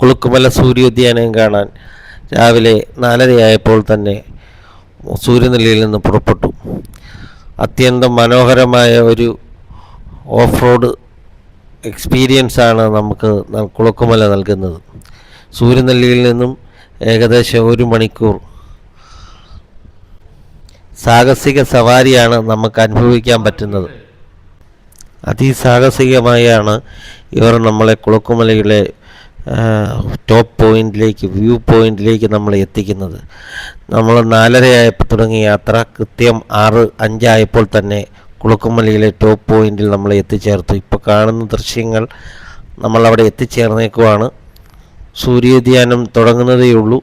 കുളുക്കുമല സൂര്യോദ്യാനം കാണാൻ രാവിലെ നാലരയായപ്പോൾ തന്നെ സൂര്യനിലയിൽ നിന്ന് പുറപ്പെട്ടു. അത്യന്തം മനോഹരമായ ഒരു ഓഫ് റോഡ് എക്സ്പീരിയൻസാണ് നമുക്ക് കുളക്കുമല നൽകുന്നത്. സൂര്യനെല്ലിയിൽ നിന്നും ഏകദേശം ഒരു മണിക്കൂർ സാഹസിക സവാരിയാണ് നമുക്ക് അനുഭവിക്കാൻ പറ്റുന്നത്. അതിസാഹസികമായാണ് ഇവർ നമ്മളെ കുളക്കുമലയുടെ ടോപ്പ് പോയിന്റിലേക്ക് വ്യൂ പോയിന്റിലേക്ക് നമ്മൾ എത്തിക്കുന്നത്. നമ്മൾ നാലരയായപ്പോൾ തുടങ്ങിയ യാത്ര കൃത്യം ആറ് അഞ്ചായപ്പോൾ തന്നെ കുളുക്കുമലയിലെ ടോപ്പ് പോയിന്റിൽ നമ്മൾ എത്തിച്ചേർത്തു. ഇപ്പോൾ കാണുന്ന ദൃശ്യങ്ങൾ നമ്മൾ അവിടെ എത്തിച്ചേർന്നേക്കുവാണ്. സൂര്യോദ്യാനം തുടങ്ങുന്നതേയുള്ളൂ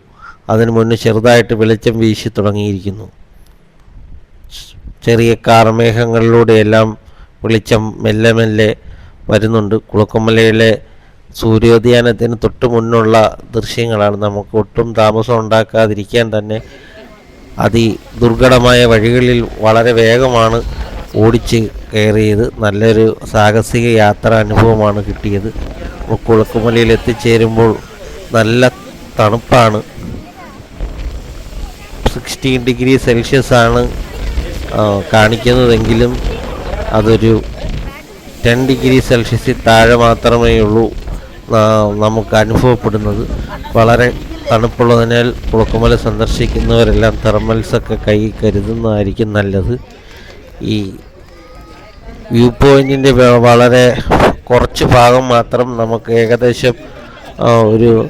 അതിനു മുന്നേ ചെറുതായിട്ട് വെളിച്ചം വീശി തുടങ്ങിയിരിക്കുന്നു. ചെറിയ കാർമേഘങ്ങളിലൂടെയെല്ലാം വെളിച്ചം മെല്ലെ മെല്ലെ വരുന്നുണ്ട്. കുളക്കുമലയിലെ സൂര്യോദ്യാനത്തിന് തൊട്ട് മുന്നുള്ള ദൃശ്യങ്ങളാണ്. നമുക്ക് ഒട്ടും താമസം ഉണ്ടാക്കാതിരിക്കാൻ തന്നെ അതി ദുർഘടമായ വഴികളിൽ വളരെ വേഗമാണ് ഓടിച്ച് കയറിയത്. നല്ലൊരു സാഹസിക യാത്ര അനുഭവമാണ് കിട്ടിയത്. കുളക്കുമലയിൽ എത്തിച്ചേരുമ്പോൾ നല്ല തണുപ്പാണ്. സിക്സ്റ്റീൻ ഡിഗ്രി സെൽഷ്യസ് ആണ് കാണിക്കുന്നതെങ്കിലും അതൊരു ടെൻ ഡിഗ്രി സെൽഷ്യസിൽ താഴെ മാത്രമേ ഉള്ളൂ നമുക്ക് അനുഭവപ്പെടുന്നത്. വളരെ തണുപ്പുള്ളതിനാൽ കുളക്കുമല സന്ദർശിക്കുന്നവരെല്ലാം തെർമൽസൊക്കെ കൈ കരുതുന്നതായിരിക്കും നല്ലത്. ഈ വ്യൂ പോയിന്റിന്റെ വളരെ കുറച്ച് ഭാഗം മാത്രം നമുക്ക് ഏകദേശം ഒരു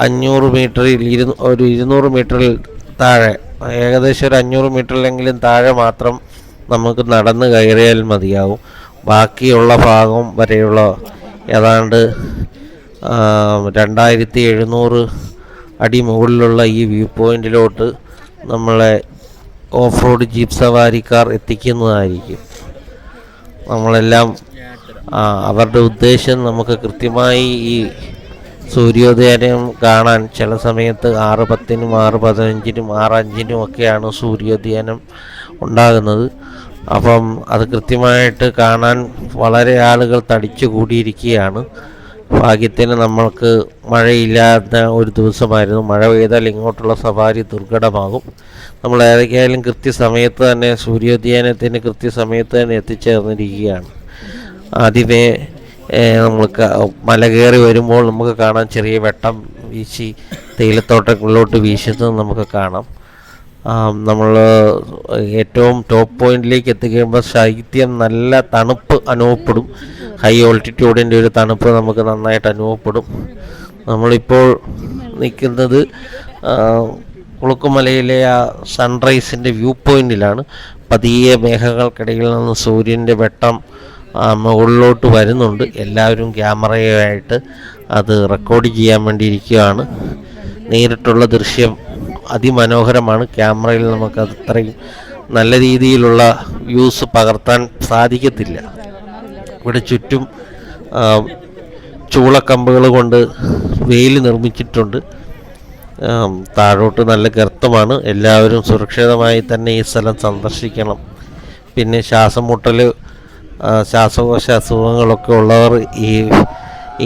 അഞ്ഞൂറ് മീറ്ററിൽ ഇരു ഒരു ഇരുന്നൂറ് മീറ്ററിൽ താഴെ ഏകദേശം ഒരു അഞ്ഞൂറ് മീറ്ററിലെങ്കിലും താഴെ മാത്രം നമുക്ക് നടന്ന് കയറിയാൽ മതിയാവും. ബാക്കിയുള്ള ഭാഗം വരെയുള്ള ഏതാണ്ട് രണ്ടായിരത്തി എഴുന്നൂറ് അടി മുകളിലുള്ള ഈ വ്യൂ പോയിന്റിലോട്ട് നമ്മളെ ഓഫ് റോഡ് ജീപ്പ് സവാരിക്കാർ എത്തിക്കുന്നതായിരിക്കും. നമ്മളെല്ലാം അവരുടെ ഉദ്ദേശം നമുക്ക് കൃത്യമായി ഈ സൂര്യോദയം കാണാൻ ചില സമയത്ത് ആറ് പത്തിനും ആറ് പതിനഞ്ചിനും ആറ് അഞ്ചിനും ഒക്കെയാണ് സൂര്യോദയം ഉണ്ടാകുന്നത്. അപ്പം അത് കൃത്യമായിട്ട് കാണാൻ വളരെ ആളുകൾ തടിച്ചു കൂടിയിരിക്കുകയാണ്. ഭാഗ്യത്തിന് നമ്മൾക്ക് മഴയില്ലാത്ത ഒരു ദിവസമായിരുന്നു. മഴ പെയ്താൽ ഇങ്ങോട്ടുള്ള സവാരി ദുർഘടമാകും. നമ്മൾ ഏതൊക്കെയായാലും കൃത്യസമയത്ത് തന്നെ സൂര്യോദ്യാനത്തിന് കൃത്യസമയത്ത് തന്നെ എത്തിച്ചേർന്നിരിക്കുകയാണ്. ആദ്യമേ നമ്മൾക്ക് നമ്മൾ മല കയറി വരുമ്പോൾ നമുക്ക് കാണാൻ ചെറിയ വെട്ടം വീശി തേയിലത്തോട്ടങ്ങളിലോട്ട് വീശുന്നത് നമുക്ക് കാണാം. നമ്മൾ ഏറ്റവും ടോപ്പ് പോയിന്റിലേക്ക് എത്തിക്കുമ്പോൾ ശൈത്യം നല്ല തണുപ്പ് അനുഭവപ്പെടും. ഹൈ ഓൾട്ടിറ്റ്യൂഡിന്റെ ഒരു തണുപ്പ് നമുക്ക് നന്നായിട്ട് അനുഭവപ്പെടും. നമ്മളിപ്പോൾ നിൽക്കുന്നത് കുളുക്കുമലയിലെ ആ സൺറൈസിന്റെ വ്യൂ പോയിന്റിലാണ് പതിയെ മേഘങ്ങൾക്കിടയിൽ നിന്ന് സൂര്യന്റെ വെട്ടം മുകളിലോട്ട് വരുന്നുണ്ട്. എല്ലാവരും ക്യാമറയായിട്ട് അത് റെക്കോർഡ് ചെയ്യാൻ വേണ്ടി ഇരിക്കുകയാണ്. നേരിട്ടുള്ള ദൃശ്യം അതിമനോഹരമാണ് ക്യാമറയിൽ നമുക്ക് അത്രയും നല്ല രീതിയിലുള്ള വ്യൂസ് പകർത്താൻ സാധിക്കത്തില്ല. ഇവിടെ ചുറ്റും ചൂളക്കമ്പുകൾ കൊണ്ട് വെയിൽ നിർമ്മിച്ചിട്ടുണ്ട്. താഴോട്ട് നല്ല ഗർത്തമാണ്. എല്ലാവരും സുരക്ഷിതമായി തന്നെ ഈ സ്ഥലം സന്ദർശിക്കണം. പിന്നെ ശ്വാസം മുട്ടൽ ശ്വാസകോശ അസുഖങ്ങളൊക്കെ ഉള്ളവർ ഈ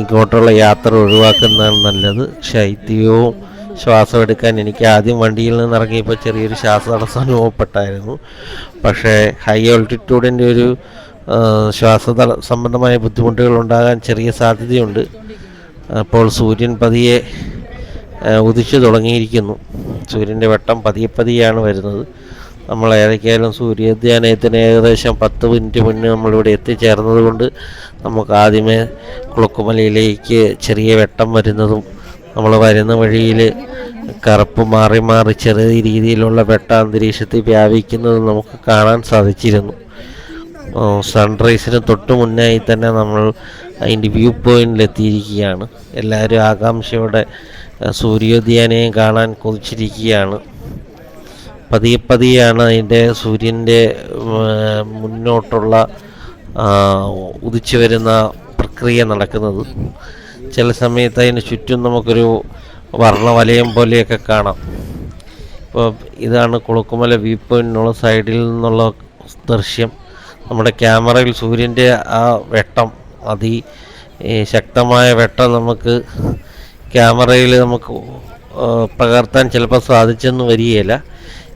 ഇങ്ങോട്ടുള്ള യാത്ര ഒഴിവാക്കുന്നതാണ് നല്ലത്. ശൈത്യവും ശ്വാസം എടുക്കാൻ എനിക്ക് ആദ്യം വണ്ടിയിൽ നിന്ന് ഇറങ്ങിയപ്പോൾ ചെറിയൊരു ശ്വാസതടസ്സം അനുഭവപ്പെട്ടായിരുന്നു. പക്ഷേ ഹൈ ഓൾട്ടിറ്റ്യൂഡിന്റെ ഒരു ശ്വാസ സംബന്ധമായ ബുദ്ധിമുട്ടുകൾ ഉണ്ടാകാൻ ചെറിയ സാധ്യതയുണ്ട്. അപ്പോൾ സൂര്യൻ പതിയെ ഉദിച്ചു തുടങ്ങിയിരിക്കുന്നു. സൂര്യന്റെ വെട്ടം പതിയെ പതിയാണ് വരുന്നത്. നമ്മൾ ഏതൊക്കെയായാലും സൂര്യോദ്യാനത്തിന് ഏകദേശം പത്ത് മിനിറ്റ് മുന്നേ നമ്മളിവിടെ എത്തിച്ചേർന്നത് കൊണ്ട് നമുക്ക് ആദ്യമേ കുളക്കുമലയിലേക്ക് ചെറിയ വെട്ടം വരുന്നതും നമ്മൾ വരുന്ന വഴിയിൽ കറുപ്പ് മാറി മാറി ചെറിയ രീതിയിലുള്ള വെട്ട അന്തരീക്ഷത്തിൽ വ്യാപിക്കുന്നത് നമുക്ക് കാണാൻ സാധിച്ചിരുന്നു. സൺറൈസിന് തൊട്ട് മുന്നായി തന്നെ നമ്മൾ അതിന്റെ വ്യൂ പോയിന്റിൽ എത്തിയിരിക്കുകയാണ്. എല്ലാവരും ആകാംക്ഷയോടെ സൂര്യോദ്യാനയും കാണാൻ കൊതിച്ചിരിക്കുകയാണ്. പതിയെ പതിയെയാണ് അതിന്റെ സൂര്യന്റെ മുന്നോട്ടുള്ള ഉദിച്ചു വരുന്ന പ്രക്രിയ നടക്കുന്നത്. ചില സമയത്ത് അതിന് ചുറ്റും നമുക്കൊരു വർണവലയം പോലെയൊക്കെ കാണാം. ഇപ്പോൾ ഇതാണ് കുളുക്കുമല വ്യൂ പോയിന്റിനുള്ള സൈഡിൽ നിന്നുള്ള ദൃശ്യം. നമ്മുടെ ക്യാമറയിൽ സൂര്യന്റെ ആ വെട്ടം അതി ശക്തമായ വെട്ടം നമുക്ക് ക്യാമറയിൽ നമുക്ക് പകർത്താൻ ചിലപ്പോൾ സാധിച്ചെന്ന് വരികയില്ല.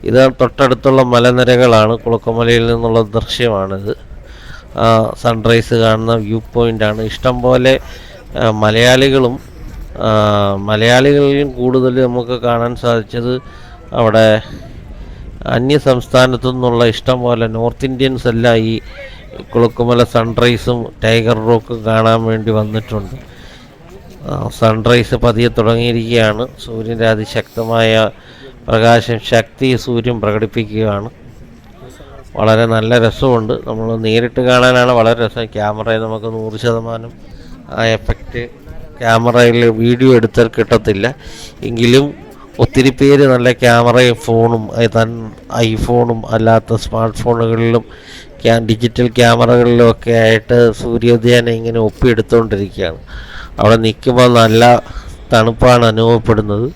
ഇത് തൊട്ടടുത്തുള്ള മലനിരകളാണ് കുളക്കുമലയിൽ നിന്നുള്ള ദൃശ്യമാണിത്. സൺറൈസ് കാണുന്ന വ്യൂ പോയിന്റാണ് ഇഷ്ടം പോലെ മലയാളികളും മലയാളികളിൽ കൂടുതൽ നമുക്ക് കാണാൻ സാധിച്ചത് അവിടെ അന്യ സംസ്ഥാനത്തു നിന്നുള്ള ഇഷ്ടം പോലെ നോർത്ത് ഇന്ത്യൻസ് എല്ലാം ഈ കുളുക്കുമല സൺറൈസും ടൈഗർ റോക്കും കാണാൻ വേണ്ടി വന്നിട്ടുണ്ട്. സൺറൈസ് പതിയെ തുടങ്ങിയിരിക്കുകയാണ്. സൂര്യന്റെ അതിശക്തമായ പ്രകാശം ശക്തി സൂര്യൻ പ്രകടിപ്പിക്കുകയാണ്. വളരെ നല്ല രസമുണ്ട്. നമ്മൾ നേരിട്ട് കാണാനാണ് വളരെ രസം. ക്യാമറയിൽ നമുക്ക് നൂറ് ശതമാനം ആ എഫക്റ്റ് ക്യാമറയിൽ വീഡിയോ എടുത്താൽ കിട്ടത്തില്ല. എങ്കിലും ഒത്തിരി പേര് നല്ല ക്യാമറയും ഫോണും തൻ ഐഫോണും അല്ലാത്ത സ്മാർട്ട് ഫോണുകളിലും ക്യാ ഡിജിറ്റൽ ക്യാമറകളിലും ഒക്കെ ആയിട്ട് സൂര്യോദയാനം ഇങ്ങനെ ഒപ്പിയെടുത്തുകൊണ്ടിരിക്കുകയാണ് അവിടെ നിൽക്കുമ്പോൾ നല്ല തണുപ്പാണ് അനുഭവപ്പെടുന്നത്.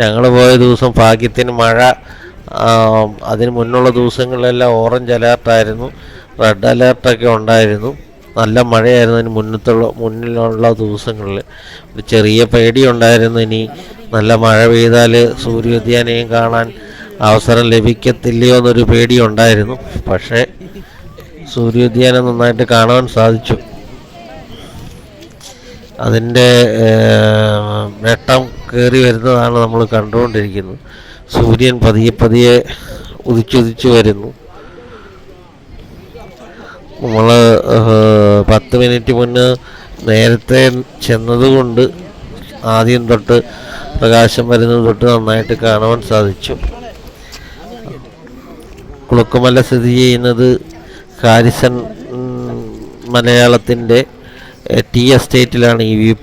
ഞങ്ങൾ പോയ ദിവസം ഭാഗ്യത്തിന് മഴ അതിന് മുന്നുള്ള ദിവസങ്ങളിലെല്ലാം ഓറഞ്ച് അലേർട്ടായിരുന്നു റെഡ് അലേർട്ടൊക്കെ ഉണ്ടായിരുന്നു. നല്ല മഴയായിരുന്നതിന് മുന്നത്തുള്ള മുന്നിലുള്ള ദിവസങ്ങളിൽ. ഒരു ചെറിയ പേടിയുണ്ടായിരുന്നു ഇനി നല്ല മഴ പെയ്താൽ സൂര്യോദ്യാനയും കാണാൻ അവസരം ലഭിക്കത്തില്ലയോ എന്നൊരു പേടിയുണ്ടായിരുന്നു. പക്ഷേ സൂര്യോദ്യാനം നന്നായിട്ട് കാണാൻ സാധിച്ചു. അതിന്റെ വെട്ടം കയറി വരുന്നതാണ് നമ്മൾ കണ്ടുകൊണ്ടിരിക്കുന്നത്. സൂര്യൻ പതിയെ പതിയെ ഉദിച്ചുദിച്ചു വരുന്നു. നമ്മൾ പത്ത് മിനിറ്റ് മുന്നേ നേരത്തെ ചെന്നതുകൊണ്ട് ആദ്യം തൊട്ട് പ്രകാശം വരുന്നത് തൊട്ട് നന്നായിട്ട് കാണുവാൻ സാധിച്ചു. കുളുക്കുമല സ്ഥിതി ചെയ്യുന്നത് ഹാരിസൺ ഉം, മലയാളത്തിന്റെ ടി എസ്റ്റേറ്റിലാണ് ഈ വ്യൂ